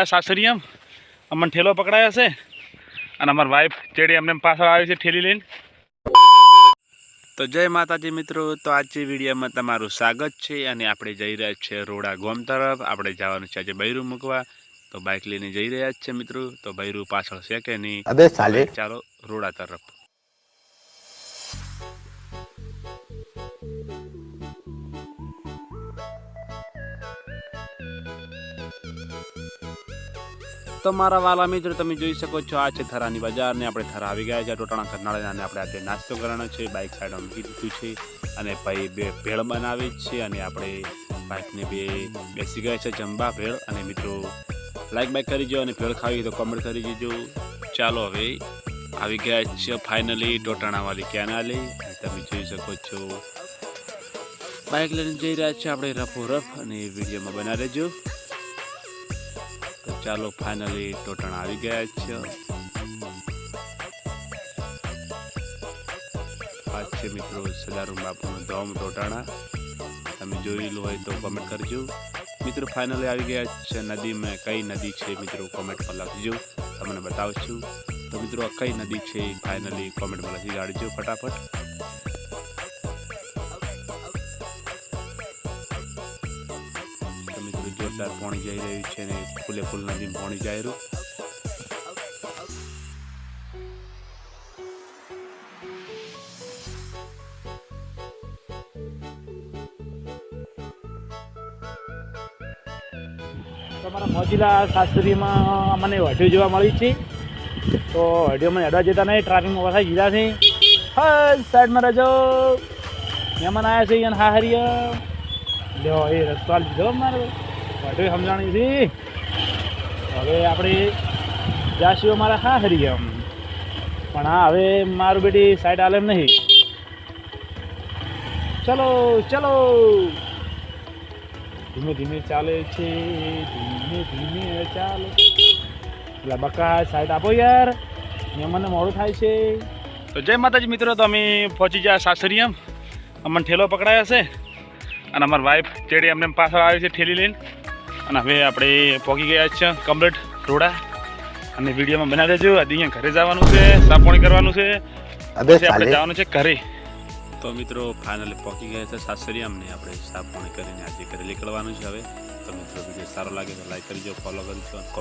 આ સાસરિયમ અમને ઠેલો પકડાયો છે અને અમારી વાઈફ ચેડી અમને પાછળ આવી છે ઠેલી લઈને. તો જય માતાજી મિત્રો તો આજે વિડીયોમાં તમારું સ્વાગત છે અને આપણે જઈ રહ્યા છીએ રોડા ગોમ તરફ. આપણે જવાનું છે આજે બૈરું મૂકવા. તો બાઇક લઈને જઈ રહ્યા જ છે મિત્રો. તો બૈરું પાછળ છે કે નહીં? અબે ચાલો રોડા તરફ. તો મારા વાલા મિત્રો, તમે જોઈ શકો છો, આ છે થરાની બજાર ને આપણે થરા આવી ગયા છે ટોટાણા કરનાળા અને આપણે આજે નાસ્તો કરવાનો છે બાઇક સાઈડ મૂકી દીધું છે અને ભાઈ બે ભેળ બનાવી છે અને આપણે બાઇકને બે બેસી ગયા છે જમવા ભેળ અને મિત્રો લાઈક બાઇક કરી જો અને ભેળ ખાવી તો કમેન્ટ કરી દેજો. ચાલો હવે આવી ગયા છે ફાઇનલી ટોટાણાવાળી કેનાલી. તમે જોઈ શકો છો બાઇક લઈને જઈ રહ્યા છે, આપણે રફો રફ અને વિડીયોમાં બના રહેજો તો ચાલો ફાઇનલી ટોટણ આવી ગયા છે. આ છે મિત્રો સદારૂમ બાપુનું ધોમ ટોટાણા તમે જોયેલું હોય તો કમેન્ટ કરજો. મિત્રો ફાઇનલી આવી ગયા છે નદીમાં કઈ નદી છે મિત્રો કોમેન્ટ પર લખજો. તમને બતાવશું. તો મિત્રો કઈ નદી છે ફાઇનલી કોમેન્ટમાં લખી કાઢજો ફટાફટ. જોરદાર પાણી જઈ રહ્યું છે ને ફૂલે ફૂલ નદી પાણી જાય રહ્યું તમારા મોજીલા શાસ્ત્રીમાં મને વઢિયું જોવા મળી છે. તો વઢિયોમાં અડવા જતા નહીં ટ્રાફિકમાં વસાઈ જીધા છે. હા સાઈડમાં રહેજો. મહેમાન આવ્યા છે અને હા હરિયા લ્યો, એ રસ્તો લીધો મારે. ઓડિયો સમજાણી હતી હવે આપણે જાસીઓ મારા હા હરી ગયા પણ હા હવે મારું બેટી સાઈડ આલેમ નહીં. ચલો ચલો. ધીમે ધીમે ચાલે છે, ધીમે ધીમે ચાલે એટલે બકા, સાઈડ આપો યાર. મને મોડું થાય છે. તો જય માતાજી મિત્રો, તો અમે પહોંચી ગયા એમ. અમને ઠેલો પકડાયો છે. અને અમારી વાઈફ ચેડી અમને પાછળ આવી છે ઠેલી લઈને. અને હવે આપણે પહોંચી ગયા છે કમ્પ્લેટ રોડા. અને વિડીયોમાં બનાવી દેજો આજે અહીંયા ઘરે જવાનું છે સાપોણી કરવાનું છે. આપણે જવાનું છે ઘરે. તો મિત્રો ફાઇનલી પહોંચી ગયા છે સાસરિયમ ને આપણે સાપોણી કરીને આજે ઘરે નીકળવાનું છે હવે. તો મિત્રો વીડિયો સારો લાગે તો લાઈક કરજો ફોલો કરજો